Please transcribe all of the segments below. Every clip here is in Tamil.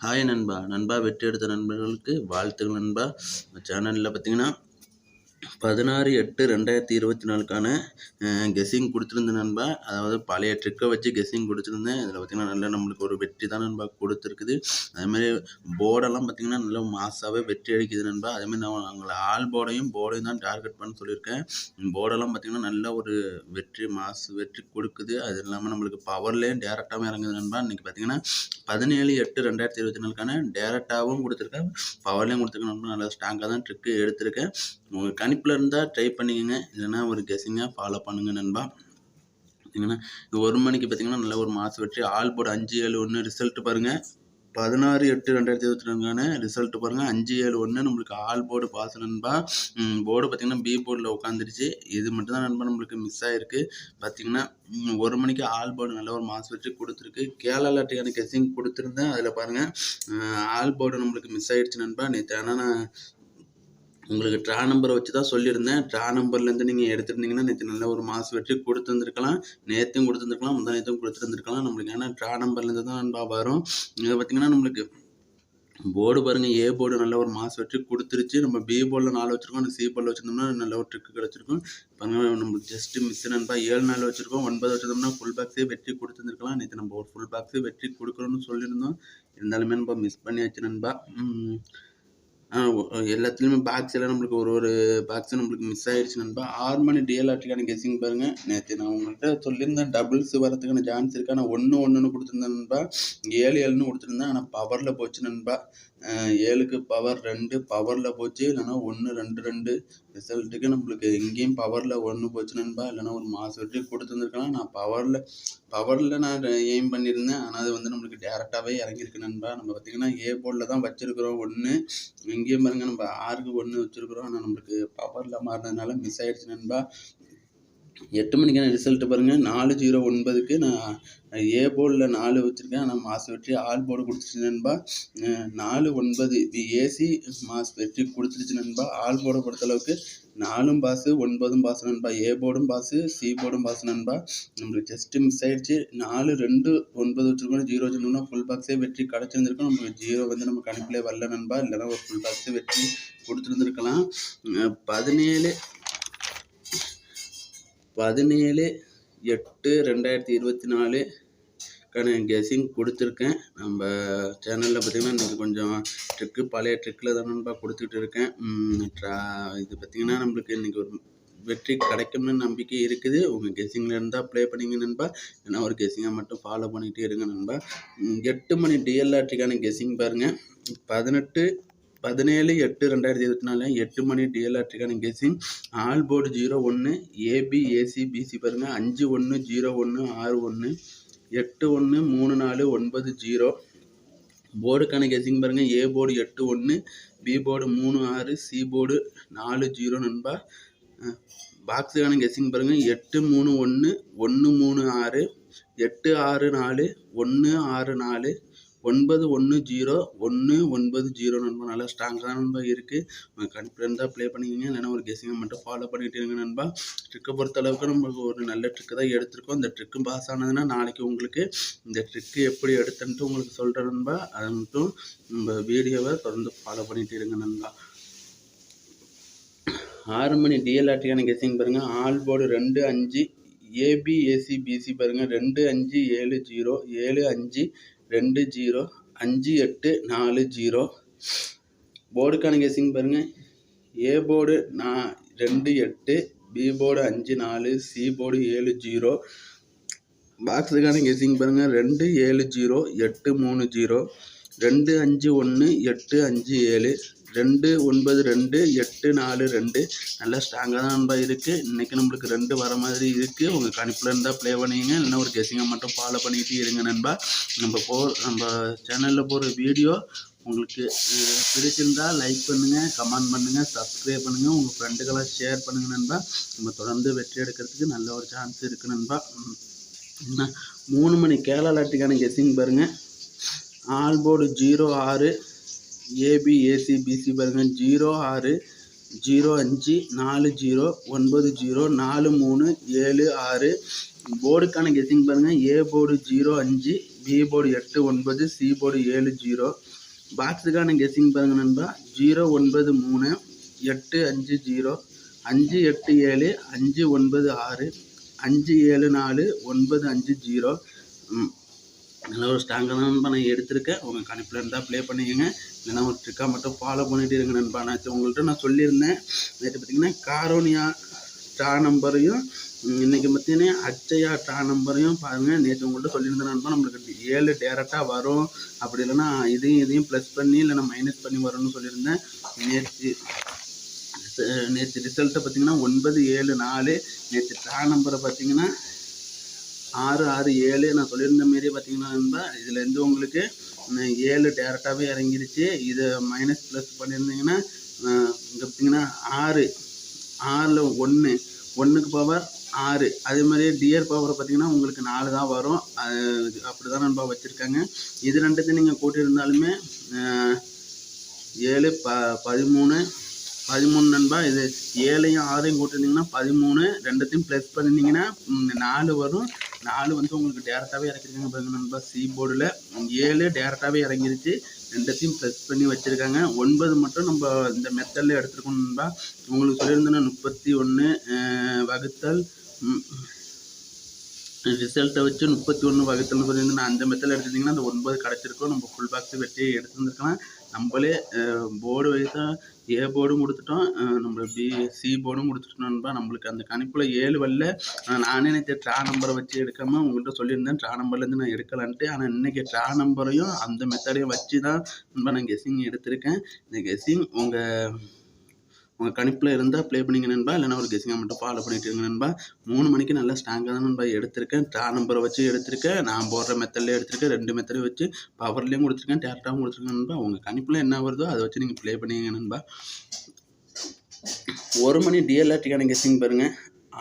ஹாய் நண்பா. நண்பா வெற்றி எடுத்த நண்பர்களுக்கு வாழ்த்துக்கள் நண்பா. சேனலில் பார்த்தீங்கன்னா பதினாறு எட்டு ரெண்டாயிரத்தி இருபத்தி நாலுக்கான கெஸ்ஸிங் கொடுத்துருந்த நண்பா அதாவது பழைய ட்ரிக்கை வச்சு கெஸ்ஸிங் கொடுத்துருந்தேன். இதில் பார்த்திங்கன்னா நல்லா நம்மளுக்கு ஒரு வெற்றி தான் நண்பா கொடுத்துருக்குது. அதேமாதிரி போர்டெல்லாம் பார்த்திங்கன்னா நல்லா மாசாகவே வெற்றி அடிக்குது நண்பா. அதேமாதிரி நான் அவங்கள ஆல் போர்டையும் போர்டையும் தான் டார்கெட் பண்ண சொல்லியிருக்கேன். போர்டெல்லாம் பார்த்திங்கன்னா நல்ல ஒரு வெற்றி மாசு வெற்றி கொடுக்குது. அது இல்லாமல் நம்மளுக்கு பவர்லேயும் டேரெக்டாகவும் இறங்குது நண்பா. இன்றைக்கி பார்த்தீங்கன்னா பதினேழு எட்டு ரெண்டாயிரத்தி இருபத்தி நாலுக்கான டேரெக்டாகவும் கொடுத்துருக்கேன். பவர்லேயும் கொடுத்துருக்கேன் நண்பா. நல்லா ஸ்ட்ராங்காக தான் ட்ரிக்கு எடுத்திருக்கேன். உங்கள் கணிப்பில் இருந்தால் ட்ரை பண்ணிக்கங்க. இல்லைன்னா ஒரு கெஸ்ஸிங்காக ஃபாலோ பண்ணுங்கள் நண்பா. பார்த்தீங்கன்னா ஒரு மணிக்கு பார்த்தீங்கன்னா நல்ல ஒரு மாசு வெற்றி. ஆல் போர்டு அஞ்சு ஏழு ஒன்று ரிசல்ட் பாருங்கள் பதினாறு எட்டு ரெண்டாயிரத்தி இருபத்தி ரெண்டுக்கான ரிசல்ட் பாருங்கள் அஞ்சு ஏழு ஒன்று நம்மளுக்கு ஆல் போர்டு பாஸ் நண்பா. போர்டு பார்த்தீங்கன்னா பி போர்டில் உட்காந்துருச்சு இது மட்டும் தான் நண்பா நம்மளுக்கு மிஸ் ஆகிருக்கு பார்த்தீங்கன்னா ஒரு மணிக்கு ஆல் போர்டு நல்ல ஒரு மாஸ் வெற்றி கொடுத்துருக்கு. கேரளாட்டுக்கான கெஸ்ஸிங் கொடுத்துருந்தேன். அதில் பாருங்கள் ஆல் போர்டு நம்மளுக்கு மிஸ் ஆகிடுச்சு நண்பா. நேற்று ஆனால் நான் உங்களுக்கு ட்ரா நம்பரை வச்சு தான் சொல்லியிருந்தேன் ட்ரா நம்பர்லேருந்து நீங்கள் எடுத்துருந்தீங்கன்னா நேற்று நல்ல ஒரு மாஸ் வெற்றி கொடுத்துருந்துருக்கலாம். நேற்றும் கொடுத்துருந்துருக்கலாம் முந்தா நேற்றும் கொடுத்துருந்துருக்கலாம். நம்மளுக்கு ஏன்னா ட்ரா நம்பர்லேருந்து தான் நண்பா வரும். இதை பார்த்தீங்கன்னா நம்மளுக்கு போர்டு பாருங்கள் ஏ போர்டு நல்ல ஒரு மாஸ் வெற்றி கொடுத்துருச்சு. நம்ம பி போர்டில் நாலு வச்சுருக்கோம் சி போர்டில் வச்சுருந்தோம்னா நல்ல ஒரு ட்ரிக்கு கிடச்சிருக்கும். பாருங்கள் நம்மளுக்கு ஜஸ்ட்டு மிஸ் நண்பா ஏழு நாள் வச்சுருக்கோம். ஒன்பது வச்சுருந்தோம்னா ஃபுல் பாக்ஸே வெற்றி கொடுத்துருந்துருக்கலாம். நேற்று நம்ம ஒரு ஃபுல் பாக்ஸே வெற்றி கொடுக்குறோன்னு சொல்லியிருந்தோம். இருந்தாலுமே நம்ம மிஸ் பண்ணியாச்சு நண்பா. எல்லாத்துலேயுமே பாக்ஸ் எல்லாம் நம்மளுக்கு ஒரு ஒரு பாக்ஸ் நம்மளுக்கு மிஸ் ஆகிடுச்சு நண்பா. ஆறு மணி டிஎல்ஆர்டிக்கான கெஸிங் பாருங்கள் நேற்று நான் உங்கள்கிட்ட சொல்லியிருந்தேன் டபுள்ஸ் வரதுக்கான சான்ஸ் இருக்கு? ஆனால் ஒன்று ஒன்றுன்னு கொடுத்துருந்தேன் நண்பா. ஏழு ஏழுன்னு கொடுத்துருந்தேன். ஆனால் பவரில் போச்சு நண்பா. ஏழுக்கு பவர் ரெண்டு பவரில் போச்சு இல்லைன்னா ஒன்று ரெண்டு ரெண்டு. ரிசல்ட்டுக்கு நம்மளுக்கு எங்கேயும் பவரில் ஒன்று போச்சு நண்பா இல்லைன்னா ஒரு மாதம் வெற்றி கொடுத்துருந்துருக்கலாம் நான் பவரில் பவரில் நான் எய்ம் பண்ணியிருந்தேன். ஆனால் அது வந்து நம்மளுக்கு டேரெக்டாகவே இறங்கியிருக்கு நண்பா. நம்ம பார்த்திங்கன்னா ஏ போர்டில் தான் வச்சுருக்குறோம் ஒன்று இங்கேயும் பாருங்கள் நம்ம ஆறுக்கு ஒன்று வச்சுருக்குறோம். ஆனால் நம்மளுக்கு பவரில் மாறினதுனால மிஸ் ஆகிடுச்சு நண்பா. எட்டு மணிக்கான ரிசல்ட்டு பாருங்கள் நாலு ஜீரோ ஒன்பதுக்கு நான் ஏ போர்டில் நாலு வச்சுருக்கேன். ஆனால் மாஸ் வெற்றி ஆல் போர்டு கொடுத்துருச்சு நண்பா. நாலு ஒன்பது இது ஏசி மாஸ் வெற்றி கொடுத்துருச்சு நண்பா. ஆல் போர்டை பொறுத்தளவுக்கு நாலும் பாஸு ஒன்பதும் பாஸ் நண்பா. ஏ போர்டும் பாஸு சி போர்டும் பாஸ் நண்பா. நம்மளுக்கு ஜஸ்ட்டு மிஸ் ஆயிடுச்சு. நாலு ரெண்டு ஒன்பது வச்சுருக்கோம். ஜீரோ வச்சுருந்தோம்னா ஃபுல் பாக்ஸே வெற்றி கிடச்சிருந்துருக்கோம் நம்மளுக்கு ஜீரோ வந்து நம்ம கணக்கிலே வரல நண்பா. இல்லைன்னா ஒரு ஃபுல் பாக்ஸே வெற்றி கொடுத்துருந்துருக்கலாம். பதினேழு பதினேழு எட்டு ரெண்டாயிரத்தி இருபத்தி நாலு க்கான கெஸிங் கொடுத்துருக்கேன். நம்ம சேனலில் பார்த்தீங்கன்னா இன்றைக்கி கொஞ்சம் ட்ரிக்கு பழைய ட்ரிக்கில் தான் நண்பா கொடுத்துட்டு இருக்கேன். ட்ரா இது பார்த்திங்கன்னா நம்மளுக்கு இன்றைக்கி ஒரு வெற்றி கிடைக்கும்னு நம்பிக்கை இருக்குது. உங்கள் கெஸிங்கில் இருந்தால் ப்ளே பண்ணிங்க நண்பா. ஏன்னா ஒரு கெஸிங்காக மட்டும் ஃபாலோ பண்ணிகிட்டே இருங்க நண்பா. எட்டு மணி டிஎல்ஆர்டிக்கான கெஸிங் பாருங்கள் பதினெட்டு பதினேழு எட்டு ரெண்டாயிரத்தி இருபத்தி நாலு எட்டு மணி டிஎல்ஆர்டிக்கான கெஸிங் ஆல் போர்டு ஜீரோ ஒன்று ஏபி ஏசி பிசி பாருங்கள் அஞ்சு ஒன்று ஜீரோ ஒன்று ஆறு ஒன்று எட்டு ஒன்று மூணு நாலு ஒன்பது ஜீரோ போர்டுக்கான கெஸிங் பாருங்கள் ஏ போர்டு எட்டு ஒன்று பி போர்டு மூணு ஆறு சி போர்டு நாலு ஜீரோ நண்பா. பாக்ஸுக்கான கெஸிங் பாருங்கள் எட்டு மூணு ஒன்று ஒன்று மூணு ஆறு எட்டு ஆறு நாலு ஒன்று ஆறு நாலு ஒன்பது ஒன்று ஜீரோ ஒன்று ஒன்பது ஜீரோ நண்பா. நல்லா ஸ்ட்ராங்காக தான் நண்பா இருக்குது உங்கள் கான்ஃபிடென்ட்டாக ப்ளே பண்ணிக்கிங்க. இல்லைன்னா ஒரு கெஸிங்கை மட்டும் ஃபாலோ பண்ணிகிட்டு இருங்க நண்பா. ட்ரிக்கை பொறுத்த அளவுக்கு நம்மளுக்கு ஒரு நல்ல ட்ரிக்கு தான் எடுத்திருக்கோம். இந்த ட்ரிக்கும் பாஸ் ஆனதுன்னா நாளைக்கு உங்களுக்கு இந்த ட்ரிக்கு எப்படி எடுத்துன்ட்டு உங்களுக்கு சொல்கிறேன் நண்பா. அதை மட்டும் நம்ம வீடியோவை தொடர்ந்து ஃபாலோ பண்ணிகிட்டு இருங்க நண்பா. ஆறு மணி டிஎல்ஆர்டிக்கான கெஸிங் பாருங்கள் ஆல் போர்டு ரெண்டு அஞ்சு ஏபிஏசி பிசி பாருங்கள் ரெண்டு அஞ்சு ஏழு ஜீரோ ஏழு அஞ்சு ரெண்டு ஜீரோ அஞ்சு எட்டு நாலு ஜீரோ. போர்டுக்கான கெஸிங் பாருங்கள் ஏ போர்டு நான் ரெண்டு எட்டு பி போர்டு அஞ்சு நாலு சி போர்டு ஏழு ஜீரோ. பாக்ஸுக்கான கெஸிங் பாருங்கள் ரெண்டு ஏழு ஜீரோ எட்டு மூணு ஜீரோ. ரெண்டு அஞ்சு ஒன்று எட்டு அஞ்சு ஏழு ரெண்டு ஒன்பது ரெண்டு எட்டு நாலு ரெண்டு. நல்லா ஸ்ட்ராங்காக தான் நண்பா இருக்குது இன்றைக்கி நம்மளுக்கு ரெண்டு வர மாதிரி இருக்குது உங்கள் கணிப்பில் இருந்தால் ப்ளே பண்ணிங்க இல்லைன்னா ஒரு கெஸிங்கை மட்டும் ஃபாலோ பண்ணிக்கிட்டே இருங்க நண்பா. நம்ம போ நம்ம சேனலில் போகிற வீடியோ உங்களுக்கு பிடிச்சிருந்தால் பிடிச்சிருந்தா லைக் பண்ணுங்கள் கமெண்ட் பண்ணுங்கள் சப்ஸ்கிரைப் பண்ணுங்கள் உங்கள் ஃப்ரெண்டுக்கெல்லாம் ஷேர் பண்ணுங்கள் நண்பா. நம்ம தொடர்ந்து வெற்றி எடுக்கிறதுக்கு நல்ல ஒரு சான்ஸ் இருக்குது நண்பா. என்ன? மூணு மணி கேரளா லாட்டுக்கான கெஸிங் பாருங்கள் ஆல் போர்டு ஜீரோ ஆறு ஏபி ஏசி பிசி பாருங்கள் ஜீரோ ஆறு ஜீரோ அஞ்சு நாலு ஜீரோ ஒன்பது ஜீரோ நாலு மூணு ஏழு ஆறு. போர்டுக்கான கெஸிங் பாருங்கள் ஏ போர்டு ஜீரோ அஞ்சு பி போர்டு எட்டு ஒன்பது சி போர்டு ஏழு ஜீரோ. பாக்ஸுக்கான கெஸிங் பாருங்கள் நண்பா. ஜீரோ ஒன்பது மூணு எட்டு அஞ்சு ஜீரோ. அஞ்சு எட்டு ஏழு அஞ்சு ஒன்பது ஆறு. அஞ்சு ஏழு நாலு ஒன்பது அஞ்சு ஜீரோ. நல்ல ஒரு ஸ்ட்ராங்காக தான் நண்பா நான் எடுத்திருக்கேன் உங்கள் கணிப்பில் இருந்தால் ப்ளே பண்ணிக்கோங்க. இல்லைன்னா ஒரு ட்ரிக்காக மட்டும் ஃபாலோ பண்ணிட்டு இருங்க நண்பா. நான் உங்கள்கிட்ட நான் சொல்லியிருந்தேன். நேற்று பார்த்தீங்கன்னா காரோனியா ட்ரா நம்பரையும் இன்றைக்கி பார்த்தீங்கன்னா அச்சையா ட்ரா நம்பரையும் பாருங்கள் நேற்று உங்கள்கிட்ட சொல்லியிருந்தேன் நண்பா நம்மளுக்கு ஏழு டேரெக்டாக வரும். அப்படி இல்லைன்னா இதையும் இதையும் ப்ளஸ் பண்ணி இல்லைன்னா மைனஸ் பண்ணி வரும்னு சொல்லியிருந்தேன். நேற்று நேற்று ரிசல்ட்டை பார்த்தீங்கன்னா ஒன்பது ஏழு நாலு. நேற்று டா நம்பரை பார்த்தீங்கன்னா ஆறு ஆறு ஏழு நான் சொல்லியிருந்த மாரி பார்த்தீங்கன்னா நண்பா இதுலேருந்து உங்களுக்கு ஏழு டேரெக்டாகவே இறங்கிருச்சு. இதை மைனஸ் ப்ளஸ் பண்ணியிருந்தீங்கன்னா இங்கே பார்த்தீங்கன்னா ஆறு ஆறில் ஒன்று ஒன்றுக்கு பவர் ஆறு. அதே மாதிரியே டியர் பவர் பார்த்தீங்கன்னா உங்களுக்கு நாலு தான் வரும். அது அப்படி தான் நண்பா வச்சுருக்காங்க. இது ரெண்டுத்தையும் நீங்கள் கூட்டியிருந்தாலுமே ஏழு ப பதிமூணு பதிமூணு நண்பா இது ஏழையும் ஆறையும் கூட்டிருந்தீங்கன்னா பதிமூணு ரெண்டுத்தையும் ப்ளஸ் பண்ணிருந்தீங்கன்னா நாலு வரும். நாலு வந்து உங்களுக்கு டேரெக்டாகவே இறக்கிருக்காங்க பாருங்க நண்பா சி போர்டில் ஏழு டேரெக்டாகவே இறங்கிருச்சு. ரெண்டுத்தையும் ப்ளஸ் பண்ணி வச்சுருக்காங்க. ஒன்பது மட்டும் நம்ம இந்த மெத்தடில் எடுத்துருக்கோம் நண்பா. உங்களுக்கு சொல்லியிருந்தோன்னா முப்பத்தி ஒன்று வகுத்தல் ரிசல்ட்டை வச்சு முப்பத்தி ஒன்று வகுத்தல்னு சொல்லியிருந்தேன் அந்த மெத்தில் எடுத்துட்டிங்கன்னா அந்த ஒன்பது கிடச்சிருக்கும். நம்ம ஃபுல் பாக்ஸ் வெட்டி எடுத்துருந்துருக்கலாம். நம்மளே போர்டு வைஸாக ஏ போர்டும் கொடுத்துட்டோம். நம்ம பி சி போர்டும் கொடுத்துட்டோம் நம்மளுக்கு அந்த கணிப்பில் ஏழு வரல. நானே நேற்று ட்ரா நம்பரை வச்சு எடுக்காமல் உங்கள்கிட்ட சொல்லியிருந்தேன். ட்ரா நம்பர்லேருந்து நான் எடுக்கலான்ட்டு. ஆனால் இன்றைக்கி ட்ரா நம்பரையும் அந்த மெத்தடையும் வச்சு தான் நண்பா நான் கெஸ்ஸிங் எடுத்திருக்கேன். இந்த கெஸ்ஸிங் உங்கள் உங்கள் கணிப்பில் இருந்தால் ப்ளே பண்ணிங்க நண்பா. இல்லைன்னா ஒரு கெஸிங்காக மட்டும் ஃபாலோ பண்ணிட்டு இருங்க நண்பா. மூணு மணிக்கு நல்லா ஸ்ட்ராங்காக தான் நண்பா எடுத்திருக்கேன். ட்ரா நம்பரை வச்சு எடுத்திருக்கேன். நான் போடுற மெத்தட்லேயே எடுத்திருக்கேன். ரெண்டு மெத்தடையும் வச்சு பவர்லேயும் கொடுத்துருக்கேன். டேரக்டாகவும் கொடுத்துருக்கேன் நண்பா. உங்கள் கணிப்பில் என்ன வருதோ அதை வச்சு நீங்கள் ப்ளே பண்ணிங்க நண்பா. ஒரு மணி டிஎல்ஆர்டிக்கான கெஸிங் பாருங்கள்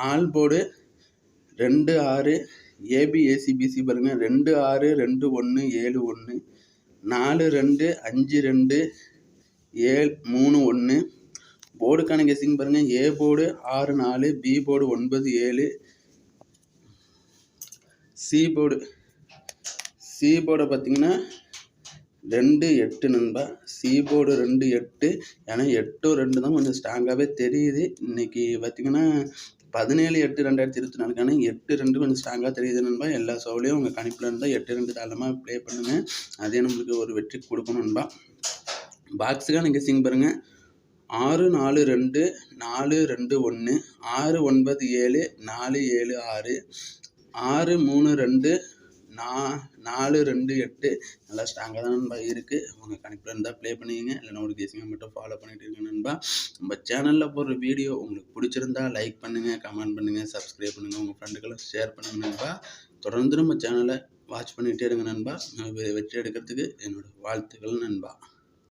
ஆல் போர்டு ரெண்டு ஆறு. ஏபிஏசிபிசி பாருங்கள் ரெண்டு ஆறு ரெண்டு ஒன்று ஏழு ஒன்று நாலு ரெண்டு அஞ்சு ரெண்டு ஏழு மூணு ஒன்று போர்டுக்கான கெஸ்ஸிங் பாருங்கள் ஏ போர்டு ஆறு நாலு பி போர்டு ஒன்பது ஏழு சி போர்டு. சி போர்டை பார்த்தீங்கன்னா ரெண்டு எட்டு நண்பா. சி போர்டு ரெண்டு எட்டு. ஏன்னா எட்டும் ரெண்டு தான் கொஞ்சம் ஸ்ட்ராங்காகவே தெரியுது. இன்னைக்கு பார்த்தீங்கன்னா பதினேழு எட்டு ரெண்டாயிரத்தி இருபத்தி நாலுக்கான எட்டு ரெண்டு கொஞ்சம் ஸ்ட்ராங்காக தெரியுது நண்பா. எல்லா ஷோலையும் உங்கள் கணிப்பில் இருந்தால் எட்டு ரெண்டு தாளமாக ப்ளே பண்ணுங்கள் அதே நம்மளுக்கு ஒரு வெற்றி கொடுக்கணும் நண்பா. பாக்ஸுக்கான கெஸ்ஸிங் பாருங்கள் ஆறு நாலு ரெண்டு நாலு ரெண்டு ஒன்று ஆறு ஒன்பது ஏழு நாலு ஏழு ஆறு ஆறு மூணு ரெண்டு நா நாலு ரெண்டு எட்டு. நல்லா ஸ்ட்ராங்காக தான் நண்பா இருக்குது உங்கள் கணிப்பில் இருந்தால் ப்ளே பண்ணிக்கங்க. இல்லை ஒரு மட்டும் ஃபாலோ பண்ணிட்டு இருங்க நண்பா. நம்ம சேனலில் போடுற வீடியோ உங்களுக்கு பிடிச்சிருந்தா லைக் பண்ணுங்கள் கமெண்ட் பண்ணுங்கள் சப்ஸ்கிரைப் பண்ணுங்கள் உங்கள் ஃப்ரெண்டுக்கெல்லாம் ஷேர் பண்ணுங்கள் நண்பா. தொடர்ந்து நம்ம சேனலை வாட்ச் பண்ணிகிட்டே இருங்க நண்பா. வெற்றி எடுக்கிறதுக்கு என்னோடய வாழ்த்துக்கள் நண்பா.